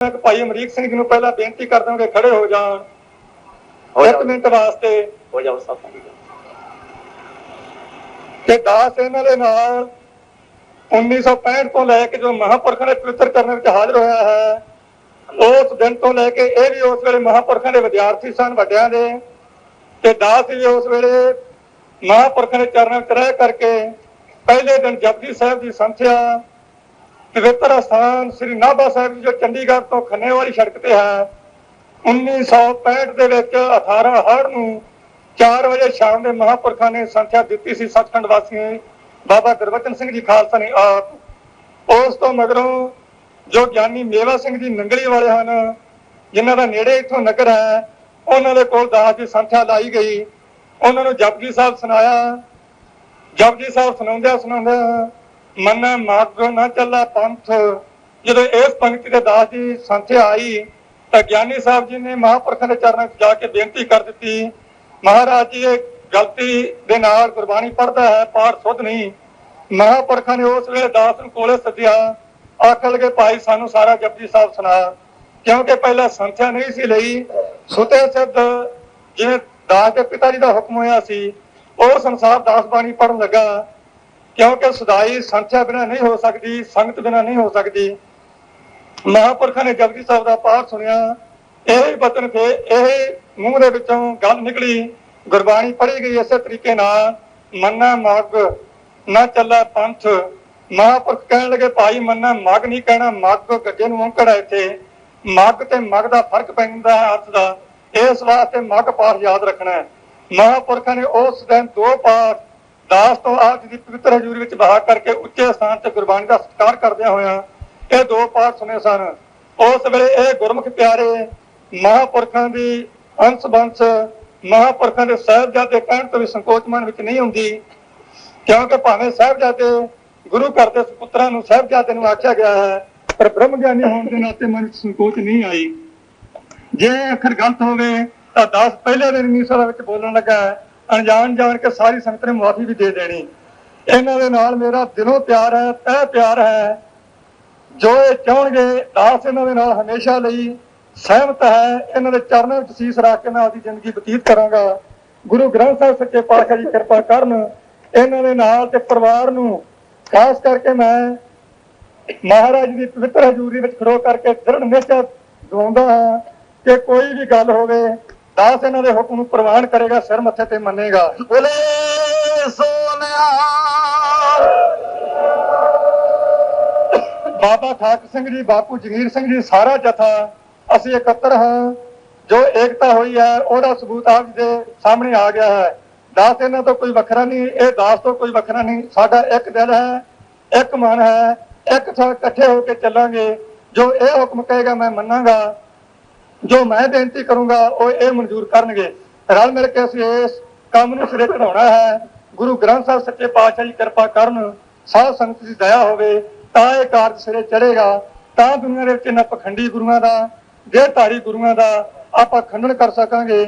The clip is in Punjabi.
ਮੈਂ ਭਾਈ ਅਮਰੀਕ ਸਿੰਘ ਜੀ ਨੂੰ ਪਹਿਲਾਂ ਬੇਨਤੀ ਕਰ ਦਾਂਗੇ ਖੜੇ ਹੋ ਜਾਣ। ਹੋ ਇੱਕ ਜਾਓ। ਮਿੰਟ ਵਾਸਤੇ। ਹੋ ਜਾਓ ਸਤਸੰਗ ਕਿ ਦਾਸ ਇਹਨਾਂ ਦੇ ਨਾਲ 1965 ਤੋਂ ਲੈ ਕੇ ਜੋ ਮਹਾਪੁਰਖਾਂ ਦੇ ਪਵਿੱਤਰ ਕਰਨ ਵਿੱਚ ਹਾਜ਼ਰ ਹੋਇਆ ਹੈ ਉਸ ਦਿਨ ਤੋਂ ਲੈ ਕੇ ਇਹ ਵੀ ਉਸ ਵੇਲੇ ਮਹਾਪੁਰਖਾਂ ਦੇ ਵਿਦਿਆਰਥੀ ਸਨ ਵੱਡਿਆਂ ਦੇ। ਤੇ ਦਾਸ ਵੀ ਉਸ ਵੇਲੇ ਮਹਾਪੁਰਖਾਂ ਦੇ ਚਰਨਾਂ ਵਿੱਚ ਰਹਿ ਕਰਕੇ ਪਹਿਲੇ ਦਿਨ ਜਪਜੀ ਸਾਹਿਬ ਦੀ ਸੰਥਿਆ ਪਵਿੱਤਰ ਅਸਥਾਨ ਸ੍ਰੀ ਨਾਭਾ ਸਾਹਿਬ ਜੀ, ਜੋ ਚੰਡੀਗੜ੍ਹ ਤੋਂ ਖੰਨੇ ਵਾਲੀ ਸੜਕ ਤੇ ਹੈ 1965 ਦੇ ਵਿੱਚ 18 ਹੜ ਨੂੰ 4 ਵਜੇ ਸ਼ਾਮ ਦੇ ਮਹਾਪੁਰਖਾਂ ਨੇ ਸੰਖਿਆ ਦਿੱਤੀ ਸੀ ਸੱਚਖੰਡ ਵਾਸੀਆਂ ਬਾਬਾ ਗੁਰਬਚਨ ਸਿੰਘ ਜੀ ਖਾਲਸਾ ਨੇ ਆਪ। ਉਸ ਤੋਂ ਮਗਰੋਂ ਜੋ ਗਿਆਨੀ ਮੇਵਾ ਸਿੰਘ ਜੀ ਨੰਗਲੀ ਵਾਲੇ ਹਨ, ਜਿਨ੍ਹਾਂ ਦਾ ਨੇੜੇ ਇੱਥੋਂ ਨਗਰ ਹੈ, ਉਹਨਾਂ ਦੇ ਕੋਲ ਦਾਸ ਦੀ ਸੰਖਿਆ ਲਾਈ ਗਈ। ਉਹਨਾਂ ਨੂੰ ਜਪਜੀ ਸਾਹਿਬ ਸੁਣਾਇਆ। ਜਪਜੀ ਸਾਹਿਬ ਸੁਣਾਉਂਦਿਆਂ ਸੁਣਾਉਂਦਿਆਂ ਮਨ ਮਾਰਗ ਨਾ ਚੱਲਾ ਪੰਥ। ਜਦੋਂ ਇਸ ਪੰਕਤੀ ਦੇ ਦਾਸ ਦੀ ਸੰਥਿਆ ਆਈ, ਤਾਂ ਗਿਆਨੀ ਸਾਹਿਬ ਜੀ ਨੇ ਮਹਾਂਪੁਰਖਾਂ ਦੇ ਚਰਨਾਂ 'ਚ ਜਾ ਕੇ ਬੇਨਤੀ ਕਰ ਦਿੱਤੀ, ਮਹਾਰਾਜ ਜੀ, ਇਹ ਗਲਤੀ ਦੇ ਨਾਲ ਗੁਰਬਾਣੀ ਪੜ੍ਹਦਾ ਹੈ, ਪਾਠ ਸੁਧ ਨਹੀਂ। ਮਹਾਂਪੁਰਖਾਂ ਨੇ ਉਸ ਵੇਲੇ ਦਾਸ ਨੂੰ ਕੋਲੇ ਸੱਦਿਆ ਆਖਣ ਲਗੇ ਭਾਈ ਸਾਨੂੰ ਸਾਰਾ ਜਪਜੀ ਸਾਹਿਬ ਸੁਣਾ। ਕਿਉਂਕਿ ਪਹਿਲਾਂ ਸੰਥਿਆ ਨਹੀਂ ਸੀ ਲਈ, ਸੁਤੇ ਸਿੱਧ ਜਿਵੇਂ ਦਾਸ ਦੇ ਪਿਤਾ ਜੀ ਦਾ ਹੁਕਮ ਹੋਇਆ ਸੀ, ਉਹ ਸੰਸਾਰ ਦਾਸ ਬਾਣੀ ਪੜਨ ਲੱਗਾ। ਕਿਉਂਕਿ ਸੁਦਾਈ ਸੰਥਿਆ ਬਿਨਾ ਨਹੀਂ ਹੋ ਸਕਦੀ, ਸੰਗਤ ਬਿਨਾ ਨਹੀਂ ਹੋ ਸਕਦੀ। ਮਹਾਪੁਰਖਾਂ ਨੇ ਜਪਜੀ ਸਾਹਿਬ ਦਾ ਪਾਠ ਸੁਣਿਆ। ਇਹ ਹੀ ਬਚਨ ਇਹ ਮੂੰਹ ਦੇ ਵਿੱਚੋਂ ਗੱਲ ਨਿਕਲੀ। ਗੁਰਬਾਣੀ ਪੜ੍ਹੀ ਗਈ ਇਸੇ ਤਰੀਕੇ ਨਾਲ, ਮੰਨਾ ਮਗ, ਨਾ ਚੱਲਾ ਪੰਥ। ਮਹਾਪੁਰਖ ਕਹਿਣ ਲੱਗੇ, ਭਾਈ, ਮੰਨਾ ਮਗ ਨਹੀਂ ਕਹਿਣਾ, ਮਗ ਗੱਗੇ ਨੂੰ ਔਂਕੜ ਹੈ ਇੱਥੇ। ਮਗ ਤੇ ਮਗ ਦਾ ਫ਼ਰਕ ਪੈਂਦਾ ਹੈ ਅਰਥ ਦਾ। ਇਸ ਵਾਸਤੇ ਮਗ ਪਾਠ ਯਾਦ ਰੱਖਣਾ ਹੈ। ਮਹਾਪੁਰਖਾਂ ਨੇ ਉਸ ਦਿਨ ਦੋ ਪਾਠ ਦਾਸ ਤੋਂ ਆਪ ਜੀ ਦੀ ਪਵਿੱਤਰ ਹਜ਼ੂਰੀ ਵਿੱਚ ਬਹਾ ਕਰਕੇ ਉੱਚੇ ਸਥਾਨ ਤੇ ਗੁਰਬਾਣੀ ਦਾ ਸਤਿਕਾਰ ਕਰਦਿਆਂ ਹੋਇਆਂ ਇਹ ਦੋ ਪਾਠ ਸੁਨੇ ਸਨ ਉਸ ਵੇਲੇ ਇਹ ਗੁਰਮੁਖ ਪਿਆਰੇ ਮਹਾਪੁਰਖਾਂ ਦੀ ਅੰਸ਼ ਬੰਸ ਮਹਾਪੁਰਖਾਂ ਦੇ ਸਾਹਿਬਜ਼ਾਦੇ ਕਹਿਣ ਤੋਂ ਵੀ ਸੰਕੋਚ ਮਨ ਵਿੱਚ ਨਹੀਂ ਹੁੰਦੀ, ਕਿਉਂਕਿ ਭਾਵੇਂ ਸਾਹਿਬਜ਼ਾਦੇ ਗੁਰੂ ਘਰ ਦੇ ਸੁਪੁੱਤਰਾਂ ਨੂੰ ਸਾਹਿਬਜ਼ਾਦੇ ਨੂੰ ਆਖਿਆ ਗਿਆ ਹੈ, ਪਰ ਬ੍ਰਹਮ ਗਿਆਨੀ ਹੋਣ ਦੇ ਨਾਤੇ ਮਨ ਵਿੱਚ ਸੰਕੋਚ ਨਹੀਂ ਆਈ ਜੇ ਅੱਖਰ ਗਲਤ ਹੋਵੇ ਤਾਂ ਦਾਸ ਪਹਿਲੇ ਦਿਨ ਮੀਸਰਾ ਵਿੱਚ ਬੋਲਣ ਲੱਗਾ ਹੈ। ਅਣਜਾਣ ਜਾਣ ਕੇ ਸਾਰੀ ਸੰਗਤ ਨੇ ਮਾਫੀ ਵੀ ਦੇ ਦੇਣੀ। ਇਹਨਾਂ ਦੇ ਨਾਲ ਮੇਰਾ ਦਿਲੋਂ ਪਿਆਰ ਹੈ, ਤਹਿ ਪਿਆਰ ਹੈ। ਜੋ ਇਹ ਚਾਹਣਗੇ, ਦਾਸ ਇਹਨਾਂ ਦੇ ਨਾਲ ਹਮੇਸ਼ਾ ਲਈ ਸਹਿਮਤ ਹੈ। ਇਹਨਾਂ ਦੇ ਚਰਨਾਂ ਵਿੱਚ ਸੀਸ ਰੱਖ ਕੇ ਮੈਂ ਆਪਦੀ ਜ਼ਿੰਦਗੀ ਬਤੀਤ ਕਰਾਂਗਾ। ਗੁਰੂ ਗ੍ਰੰਥ ਸਾਹਿਬ ਸੱਚੇ ਪਾਤਸ਼ਾਹ ਜੀ ਕਿਰਪਾ ਕਰਨ ਇਹਨਾਂ ਦੇ ਨਾਲ ਤੇ ਪਰਿਵਾਰ ਨੂੰ, ਖਾਸ ਕਰਕੇ ਮੈਂ ਮਹਾਰਾਜ ਦੀ ਪਵਿੱਤਰ ਹਜ਼ੂਰੀ ਵਿੱਚ ਖੜੋ ਕਰਕੇ ਦ੍ਰਿੜ ਨਿਸ਼ਚੈ ਦਵਾਉਂਦਾ ਹਾਂ ਕਿ ਕੋਈ ਵੀ ਗੱਲ ਹੋਵੇ ਦਾਸ ਇਹਨਾਂ ਦੇ ਹੁਕਮ ਨੂੰ ਪ੍ਰਵਾਨ ਕਰੇਗਾ, ਸਿਰ ਮੱਥੇ ਤੇ ਮੰਨੇਗਾ। ਬੋਲੇ, ਸੋਨਿਆ। ਬਾਬਾ ਠਾਕ ਸਿੰਘ ਜੀ, ਬਾਪੂ ਜਗੀਰ ਸਿੰਘ ਜੀ, ਸਾਰਾ ਜਥਾ, ਅਸੀਂ ਇਕੱਤਰ ਹਾਂ। ਜੋ ਏਕਤਾ ਹੋਈ ਹੈ, ਉਹਦਾ ਸਬੂਤ ਆਪ ਦੇ ਸਾਹਮਣੇ ਆ ਗਿਆ ਹੈ। ਦਾਸ ਇਹਨਾਂ ਤੋਂ ਕੋਈ ਵੱਖਰਾ ਨਹੀਂ, ਇਹ ਦਾਸ ਤੋਂ ਕੋਈ ਵੱਖਰਾ ਨਹੀਂ। ਸਾਡਾ ਇੱਕ ਦਿਲ ਹੈ, ਇੱਕ ਮਨ ਹੈ, ਇੱਕ ਥਾਂ ਇਕੱਠੇ ਹੋ ਕੇ ਚੱਲਾਂਗੇ। ਜੋ ਇਹ ਹੁਕਮ ਕਹੇਗਾ, ਮੈਂ ਮੰਨਾਂਗਾ। ਜੋ ਮੈਂ ਬੇਨਤੀ ਕਰੂੰਗਾ, ਉਹ ਇਹ ਮਨਜ਼ੂਰ ਕਰਨਗੇ। ਰਲ ਮਿਲ ਕੇ ਅਸੀਂ ਇਸ ਕੰਮ ਨੂੰ ਸਿਰੇ ਚੜਾਉਣਾ ਹੈ। ਗੁਰੂ ਗ੍ਰੰਥ ਸਾਹਿਬ ਸੱਚੇ ਪਾਤਸ਼ਾਹ ਜੀ ਕਿਰਪਾ ਕਰਨ ਸਾਧ ਸੰਗਤ ਦੀ ਦਇਆ ਹੋਵੇ, ਤਾਂ ਇਹ ਕਾਰਜ ਸਿਰੇ ਚੜੇਗਾ ਤਾਂ ਦੁਨੀਆ ਦੇ ਵਿੱਚ ਇਹਨਾਂ ਪਖੰਡੀ ਗੁਰੂਆਂ ਦਾ, ਗੈਰਧਾਰੀ ਗੁਰੂਆਂ ਦਾ ਆਪਾਂ ਖੰਡਨ ਕਰ ਸਕਾਂਗੇ।